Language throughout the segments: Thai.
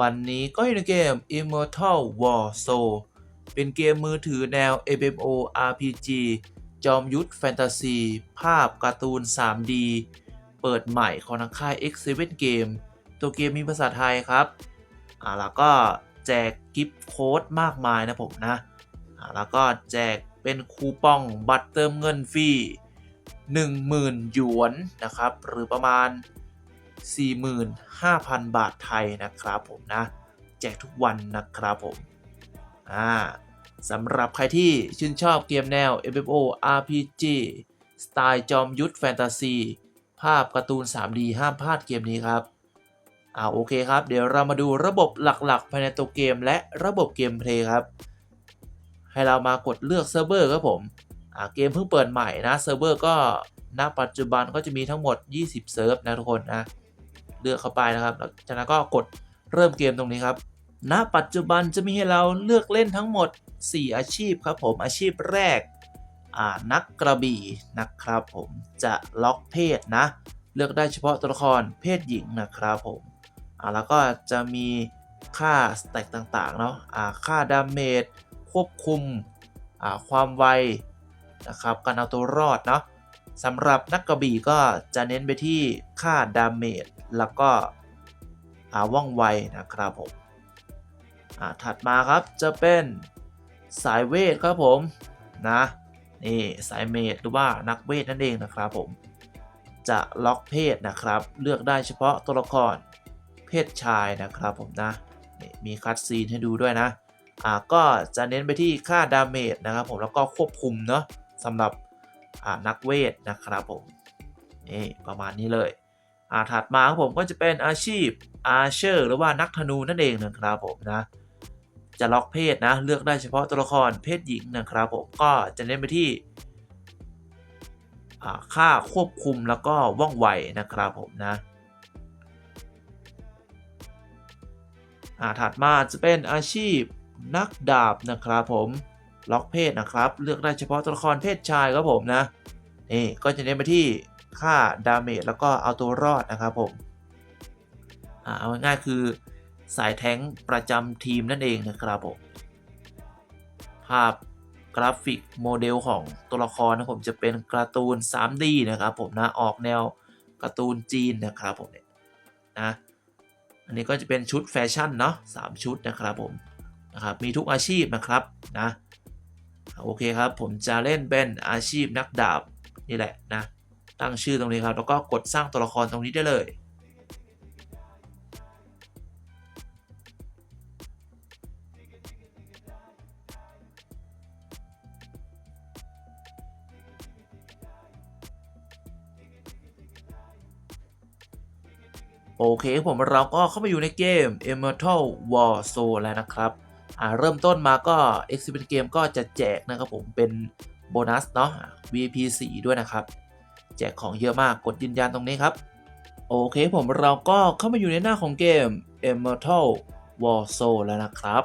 วันนี้ก็อยู่ในเกม Immortal War Soul เป็นเกมมือถือแนว MMO RPG จอมยุทธแฟนตาซี ภาพการ์ตูน 3D เปิดใหม่ของทางค่าย X7 Game ตัวเกมมีภาษาไทยครับอ่าแล้วก็แจกกิฟต์โค้ดมากมายนะผมนะอ่าแล้วก็แจกเป็นคูปองบัตรเติมเงินฟรี10,000 หยวนนะครับ หรือประมาณ 45,000 บาทไทยนะครับผมนะ แจกทุกวันนะครับผมอ่าสำหรับใครที่ชื่นชอบเกมแนว MMO RPG สไตล์จอมยุทธแฟนตาซี ภาพการ์ตูน 3D ห้ามพลาดเกมนี้ครับอ่าโอเคครับ เดี๋ยวเรามาดูระบบหลักๆ ภายในตัวเกมและระบบเกมเพลย์ครับ ให้เรามากดเลือกเซิร์ฟเวอร์ครับผมอ่าเกมเพิ่งเปิดใหม่นะเซิร์ฟเวอร์ก็ณปัจจุบันก็จะมีทั้งหมด 20 เซิร์ฟนะทุกคนนะ เลือกเข้าไปนะครับแล้วจากนั้นก็กดเริ่มเกมตรงนี้ครับ ณ ปัจจุบันจะมีให้เราเลือกเล่นทั้งหมด 4 อาชีพครับผม อาชีพแรก นักกระบี่นะครับผมจะล็อกเพศนะ เลือกได้เฉพาะตัวละครเพศหญิงนะครับผมแล้วก็จะมีค่าสแต็กต่างๆเนาะค่าดาเมจ ควบคุมความไวนะครับ การเอาตัวรอดเนาะ สำหรับนักกระบี่ก็จะเน้นไปที่ค่าดาเมจแล้วก็อาว่องไวนะครับผมถัดมาครับจะเป็นสายเวทครับผมนะนี่สายเมจหรือว่านักเวทนั่นเองนะครับผม จะล็อกเพศนะครับ เลือกได้เฉพาะตัวละครเพศชายนะครับผมนะนี่มีคัดซีนให้ดูด้วยนะอ่าก็จะเน้นไปที่ค่าดาเมจนะครับผมแล้วก็ควบคุมเนาะสำหรับ นักเวทนะครับผมนี่ประมาณนี้เลยอาถัดมาครับผมก็จะเป็นอาชีพอาเชอร์หรือว่านักธนูนั่นเองนะครับผมนะจะล็อกเพศนะเลือกได้เฉพาะตัวละครเพศหญิงนะครับผมก็จะเน้นไปที่อาค่าควบคุมแล้วก็ว่องไวนะครับผมนะอาถัดมาจะเป็นอาชีพนักดาบนะครับผม ล็อกเพศนะครับ เลือกได้เฉพาะตัวละครเพศชายครับผมนะนี่ก็จะเน้นไปที่ค่าดาเมจแล้วก็เอาตัวรอดนะครับผมเอาง่ายๆคือสายแท้งประจำทีมนั่นเองนะครับผมภาพกราฟิกโมเดลของตัวละครนะผมจะเป็นการ์ตูน 3D นะครับผมนะออกแนวการ์ตูนจีนนะครับผมเนี่ยนะอันนี้ก็จะเป็นชุดแฟชั่นเนาะ3ชุดนะครับผมนะครับมีทุกอาชีพนะครับนะ โอเคครับ ผมจะเล่นเป็นอาชีพนักดาบนี่แหละนะ ตั้งชื่อตรงนี้ครับ แล้วก็กดสร้างตัวละครตรงนี้ได้เลยโอเคผมเราก็เข้ามาอยู่ในเกม Immortal War Soul แล้วนะครับ เริ่มต้นมาก็ Exhibit Game ก็จะแจกนะครับผมเป็นโบนัสเนาะ VIP 4 ด้วยนะครับ แจกของเยอะมากกดยืนยันตรงนี้ครับ โอเคผมเราก็เข้ามาอยู่ในหน้าของเกม Immortal War Soul แล้วนะครับ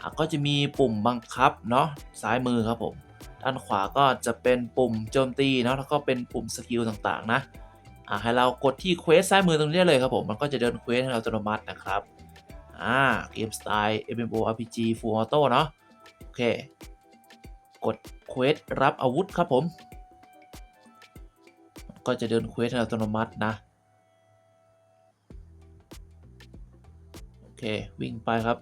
อะก็จะมีปุ่มบังคับเนาะซ้ายมือครับผมด้านขวาก็จะเป็นปุ่มโจมตีเนาะแล้วก็เป็นปุ่มสกิลต่างๆนะอ่าให้เรากดที่เควสซ้ายมือตรงนี้เลยครับผมมันก็จะเดินเควสให้เราอัตโนมัตินะครับ อ่าเกมสไตล์ MMORPG Full Auto เนาะโอเค กดเควสรับอาวุธครับผม ก็จะเดินเควสอัตโนมัตินะ โอเค วิ่งไปครับ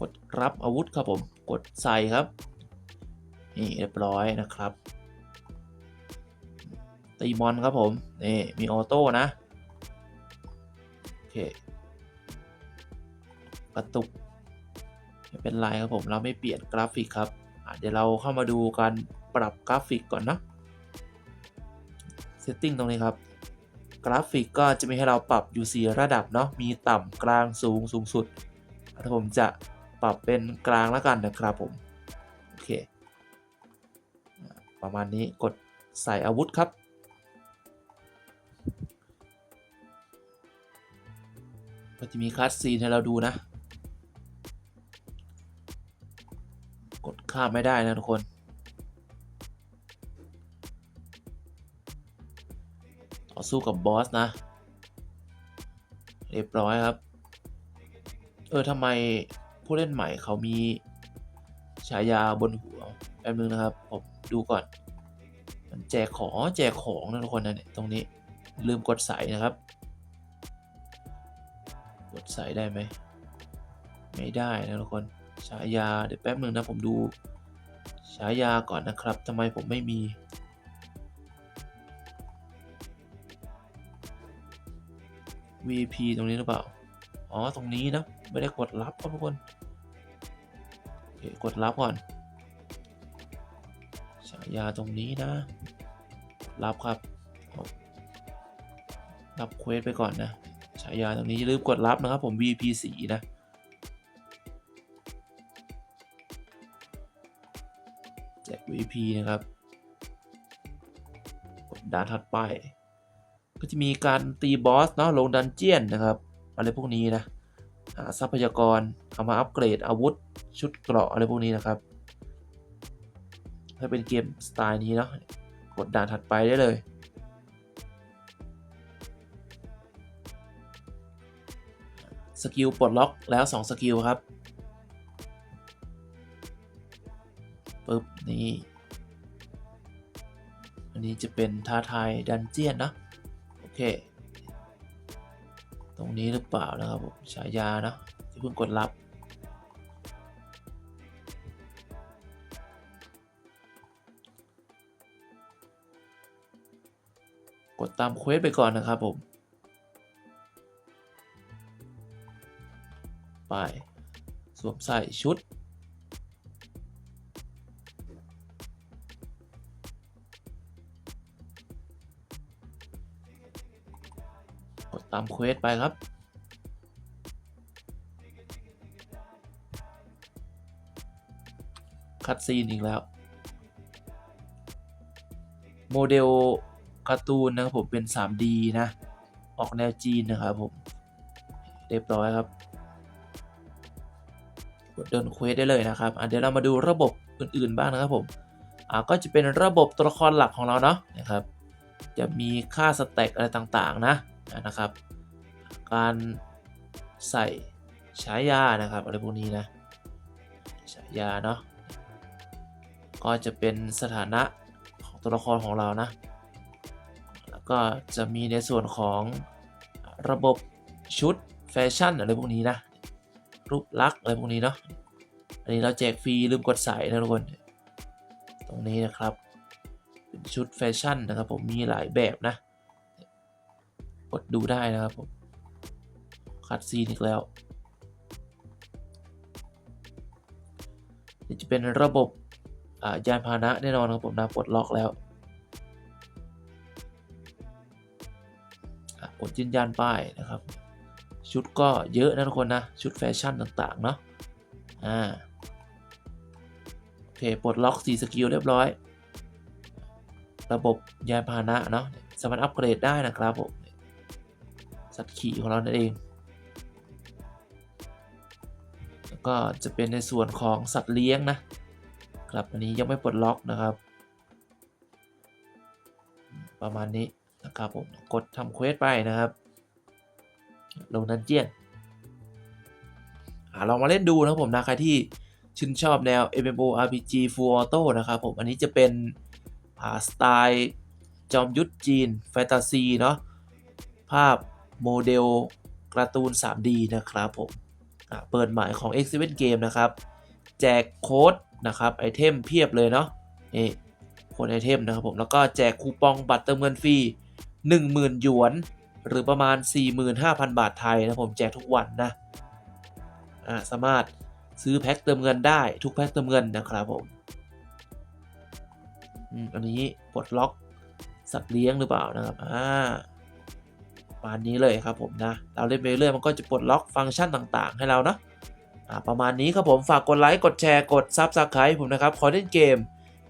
กดรับอาวุธครับผม กดใส่ครับ นี่เรียบร้อยนะครับตีมอนครับผม นี่ มีออโต้นะ กระตุกไม่เป็นไรครับผมเราไม่เปลี่ยนกราฟิกครับเดี๋ยวเราเข้ามาดูการปรับกราฟิกก่อนนะ Setting ตรงนี้ครับ กราฟิกก็จะมีให้เราปรับอยู่ 4 ระดับเนาะมีต่ำกลางสูงสูงสุดถ้าผมจะปรับเป็นกลางแล้วกันนะครับผมโอเคประมาณนี้กดใส่อาวุธครับ ก็จะมีคัสซีนให้เราดูนะ กดข้ามไม่ได้นะทุกคนต่อสู้กับบอสนะ เรียบร้อยครับ เออทำไมผู้เล่นใหม่เขามีฉายาบนหัวแป๊บนึงนะครับ ผมดูก่อน มันแจกของแจกของนะทุกคนนะเนี่ยตรงนี้ลืมกดใส่นะครับ กดใส่ได้ไหม ไม่ได้นะทุกคน ฉายาเดี๋ยวแป๊บหนึ่งนะผมดู ฉายาก่อนนะครับทำไมผมไม่มี VP ตรงนี้หรือเปล่า อ๋อ ตรงนี้นะ ไม่ได้กดรับครับทุกคนโอเคกดรับก่อน ฉายาตรงนี้นะ รับครับ รับเควสไปก่อนนะายาตรงนี้อย่าลืมกดรับนะครับผม VP สีนะแจก VP นะครับ กดด้านถัดไป ก็จะมีการตีบอสเนาะลงดันเจียนนะครับ อะไรพวกนี้นะหาทรัพยากรเอามาอัปเกรดอาวุธชุดเกราะอะไรพวกนี้นะครับถ้าเป็นเกมสไตล์นี้เนาะกดด่านถัดไปได้เลย กิลปลดล็อกแล้ว 2 สกิลครับปึ๊บนี่อันนี้จะเป็นท้าทายดันเจียนนะโอเค ตรงนี้หรือเปล่านะครับผมฉายานะที่เพิ่งกดรับกดตามเควสไปก่อนนะครับผม ไป สวมใส่ชุด กดตามเควสไปครับคัดซีนอีกแล้ว โมเดลการ์ตูนนะครับผมเป็น 3D นะ ออกแนวจีนนะครับผม เรียบร้อยครับ เดินเควสได้เลยนะครับเดี๋ยวเรามาดูระบบอื่นๆบ้างนะครับผมก็จะเป็นระบบตัวละครหลักของเราเนาะนะครับ จะมีค่าสแต็กอะไรต่างๆนะนะครับ การใส่ฉายานะครับอะไรพวกนี้นะฉายาเนาะก็จะเป็นสถานะของตัวละครของเรานะแล้วก็จะมีในส่วนของระบบชุดแฟชั่นอะไรพวกนี้นะ รูปลักษณ์อะไรพวกนี้เนาะอันนี้เราแจกฟรีลืมกดใส่นะทุกคน ตรงนี้นะครับ เป็นชุดแฟชั่นนะครับผมมีหลายแบบนะ กดดูได้นะครับผมคัดซีนอีกแล้วนี่จะเป็นระบบยานพาหนะแน่นอนครับผมนะปลดล็อกแล้วกดยืนยันป้ายนะครับ ชุดก็เยอะนะทุกคนนะ ชุดแฟชั่นต่างๆ เนาะอ่าโอเคปลดล็อก 4 สกิลเรียบร้อย ระบบยานพาหนะเนาะสามารถอัปเกรดได้นะครับผมสัตว์ขี่ของเรานั่นเองแล้วก็จะเป็นในส่วนของสัตว์เลี้ยงนะครับอันนี้ยังไม่ปลดล็อกนะครับ ประมาณนี้นะครับผมกดทำเควสไปนะครับ ลงดันเจียนอ่าลองมาเล่นดูนะครับผมนะใครที่ชื่นชอบแนว MMORPG Full Auto นะครับผม อันนี้จะเป็นสไตล์จอมยุทธจีน แฟนตาซีเนาะภาพโมเดลการ์ตูน 3D นะครับผมอะเปิดหมายของ x 7 Game นะครับ แจกโค้ดนะครับ ไอเทมเพียบเลยเนาะนี่โค้ดไอเทมนะครับผม แล้วก็แจกคูปองบัตรเติมเงินฟรี 10,000 หยวน หรือประมาณ 45,000 บาทไทยนะผมแจกทุกวันนะอ่าสามารถซื้อแพ็คเติมเงินได้ทุกแพ็คเติมเงินนะครับผมอันนี้ปลดล็อกสัตว์เลี้ยงหรือเปล่านะครับอ่าประมาณนี้เลยครับผมนะ เราเล่นไปเรื่อยมันก็จะปลดล็อกฟังก์ชันต่างๆ ให้เราเนาะอ่าประมาณนี้ครับผมฝากกดไลค์กดแชร์กดซับสไครต์ผมนะครับขอเล่นเกม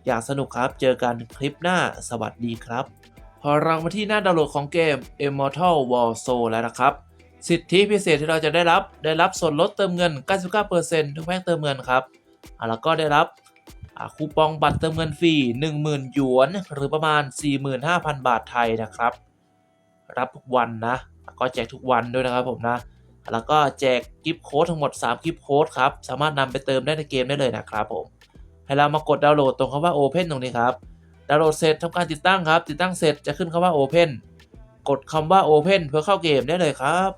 อยางสนุกครับเจอกันคลิปหน้าสวัสดีครับ พอเรามาที่หน้าดาวน์โหลดของเกม Immortal Warzone แล้วนะครับ สิทธิพิเศษที่เราจะได้รับได้รับส่วนลดเติมเงิน 99%ทุกแพ็คเติมเงินครับแล้วก็ได้รับคูปองบัตรเติมเงินฟรี 10,000 หยวน หรือประมาณ 45,000 บาทไทยนะครับ รับทุกวันนะแล้วก็แจกทุกวันด้วยนะครับผมนะ แล้วก็แจกกิฟต์โค้ดทั้งหมด 3 กิฟต์โค้ดครับ สามารถนำไปเติมได้ในเกมได้เลยนะครับผม ให้เรามากดดาวน์โหลดตรงคำว่า Open ตรงนี้ครับ ดาวน์โหลดเสร็จทำการติดตั้งครับ ติดตั้งเสร็จจะขึ้นคำว่า Open กดคำว่า Open เพื่อเข้าเกมได้เลยครับ